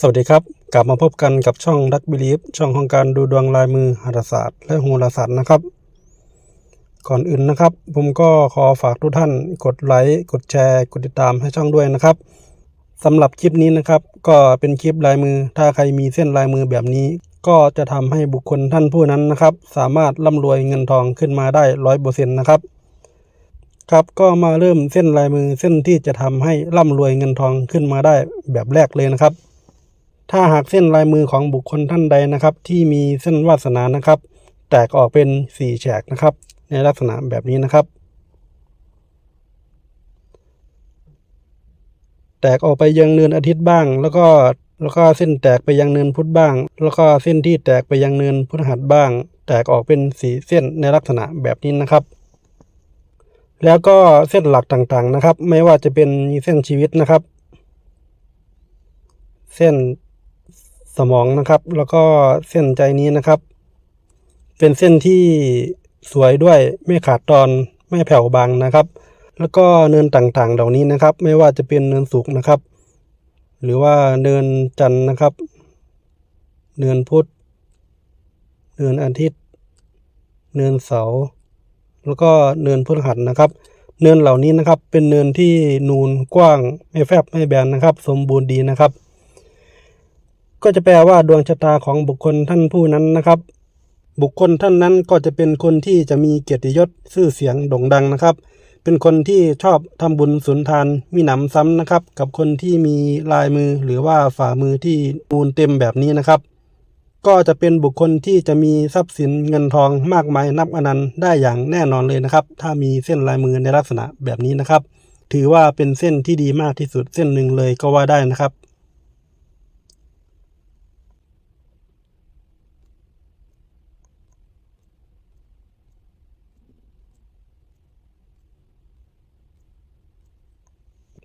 สวัสดีครับ กลับมาพบกันกับช่องดักบิลีฟช่องของการดูดวงลายมือหรศาสตร์ และโหราศาสตร์นะครับ ก่อนอื่นนะครับ ผมก็ขอฝากทุกท่านกดไลค์กดแชร์ กดติดตามให้ช่องด้วยนะครับสำหรับคลิปนี้นะครับ ก็เป็นคลิปลายมือ ถ้าใครมีเส้นลายมือแบบนี้ ก็จะทำให้บุคคลท่านผู้นั้นนะครับ สามารถร่ำรวยเงินทองขึ้นมาได้ร้อยเปอร์เซ็นต์นะครับครับก็มาเริ่มเส้นลายมือเส้นที่จะทำให้ร่ำรวยเงินทองขึ้นมาได้แบบแรกเลยนะครับ ถ้าหากเส้นลายมือของบุคคลท่านใดนะครับ ที่มีเส้นวาสนานะครับ แตกออกเป็นสี่แฉกนะครับ ในลักษณะแบบนี้นะครับ แตกออกไปยังเนินอาทิตย์บ้าง แล้วก็แล้วก็เส้นแตกไปยังเนินพุธบ้าง แล้วก็เส้นที่แตกไปยังเนินพฤหัสบ้าง แตกออกเป็นสีเส้นในลักษณะแบบนี้นะครับ แล้วก็เส้นหลักต่างๆนะครับ ไม่ว่าจะเป็นเส้นชีวิตนะครับ เส้น สมองนะครับ แล้วก็เส้นใจนี้นะครับ เป็นเส้นที่สวยด้วยไม่ขาดตอนไม่แผ่วบางนะครับ แล้วก็เนินต่างๆ เหล่านี้นะครับ ไม่ว่าจะเป็นเนินสุกนะครับ หรือว่าเนินจันทร์นะครับ เนินพุธเนินอาทิตย์ เนินเสาร์แล้วก็เนินพฤหัสนะครับ เนินเหล่านี้นะครับ เป็นเนินที่นูนกว้างไม่แฟบไม่แบนนะครับ สมบูรณ์ดีนะครับ ก็จะแปลว่าดวงชะตาของบุคคลท่านผู้นั้นนะครับ บุคคลท่านนั้นก็จะเป็นคนที่จะมีเกียรติยศชื่อเสียงโด่งดังนะครับ เป็นคนที่ชอบทำบุญสุนทานมีหนำซ้ำนะครับ กับคนที่มีลายมือหรือว่าฝ่ามือที่นูนเต็มแบบนี้นะครับ ก็จะเป็นบุคคลที่จะมีทรัพย์สินเงินทองมากมายนับอนันต์ได้อย่างแน่นอนเลยนะครับ ถ้ามีเส้นลายมือในลักษณะแบบนี้นะครับ ถือว่าเป็นเส้นที่ดีมากที่สุดเส้นหนึ่งเลยก็ว่าได้นะครับ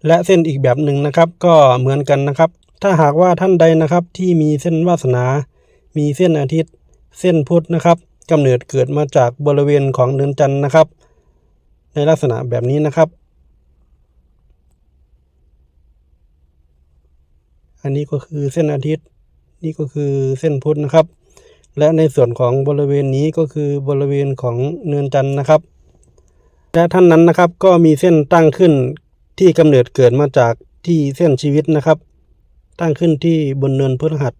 และเส้นอีกแบบหนึ่งนะครับก็เหมือนกันนะครับ ถ้าหากว่าท่านใดนะครับที่มีเส้นวาสนา มีเส้นอาทิตย์ เส้นพุธนะครับกำเนิดเกิดมาจากบริเวณของเนินจันทร์นะครับ ในลักษณะแบบนี้นะครับ อันนี้ก็คือเส้นอาทิตย์ นี่ก็คือเส้นพุธนะครับ และในส่วนของบริเวณนี้ก็คือบริเวณของเนินจันทร์นะครับ และท่านนั้นนะครับก็มีเส้นตั้งขึ้น ที่กำเนิดเกิดมาจากที่เส้นชีวิตนะครับ ตั้งขึ้นที่บนเนินพฤหัส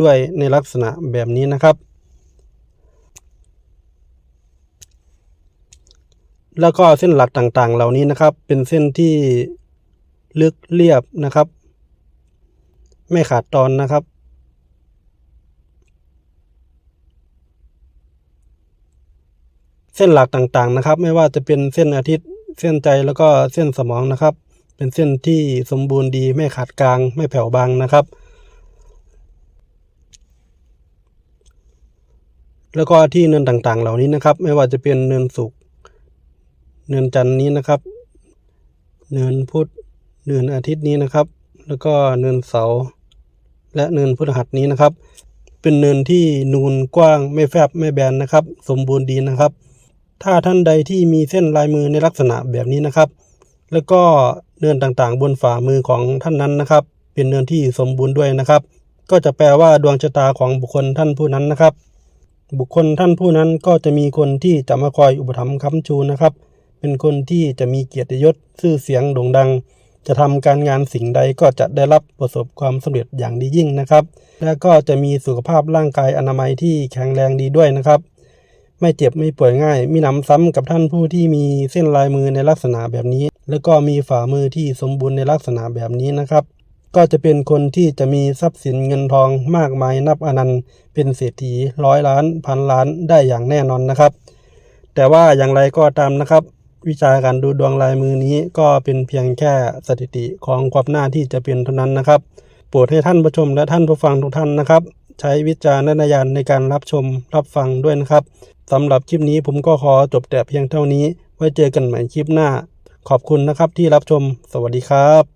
ด้วยในลักษณะแบบนี้นะครับ แล้วก็เส้นหลักต่างๆ เหล่านี้นะครับ เป็นเส้นที่ลึกเรียบนะครับ ไม่ขาดตอนนะครับเส้นหลักต่างๆนะครับ ไม่ว่าจะเป็นเส้นอาทิตย์ เส้นใจแล้วก็เส้นสมองนะครับ เป็นเส้นที่สมบูรณ์ดีไม่ขาดกลาง ไม่แผ่วบางนะครับ แล้วก็ที่เนินต่างๆ เหล่านี้นะครับ ไม่ว่าจะเป็นเนินสุกเนินจันนี้นะครับ เนินพุธเนินอาทิตย์นี้นะครับ แล้วก็เนินเสาร์และเนินพฤหัสนี้นะครับ เป็นเนินที่นูนกว้างไม่แฟบไม่แบนนะครับ สมบูรณ์ดีนะครับ ถ้าท่านใดที่มีเส้นลายมือในลักษณะแบบนี้นะครับ แล้วก็เนินต่างๆ บนฝ่ามือของท่านนั้นนะครับ เป็นเนินที่สมบูรณ์ด้วยนะครับ ก็จะแปลว่าดวงชะตาของบุคคลท่านผู้นั้นนะครับ บุคคลท่านผู้นั้นก็จะมีคนที่จะมาคอยอุปถัมภ์ค้ำชูนะครับ เป็นคนที่จะมีเกียรติยศชื่อเสียงโด่งดังจะทำการงานสิ่งใดก็จะได้รับประสบความสำเร็จอย่างดียิ่งนะครับ และก็จะมีสุขภาพร่างกายอนามัยที่แข็งแรงดีด้วยนะครับ ไม่เจ็บไม่ป่วยง่าย มีหนำซ้ำกับท่านผู้ที่มีเส้นลายมือในลักษณะแบบนี้ แล้วก็มีฝ่ามือที่สมบูรณ์ในลักษณะแบบนี้นะครับ ก็จะเป็นคนที่จะมีทรัพย์สินเงินทองมากมายนับอนันต์ เป็นเศรษฐีร้อยล้านพันล้านได้อย่างแน่นอนนะครับ แต่ว่าอย่างไรก็ตามนะครับ วิชาการดูดวงลายมือนี้ก็เป็นเพียงแค่สถิติของความหน้าที่จะเป็นเท่านั้นนะครับ โปรดให้ท่านผู้ชมและท่านผู้ฟังทุกท่านนะครับ ใช้วิจารณญาณในการรับชมรับฟังด้วยนะครับสำหรับคลิปนี้ผมก็ขอจบแต่เพียงเท่านี้ ไว้เจอกันใหม่คลิปหน้า ขอบคุณนะครับที่รับชม สวัสดีครับ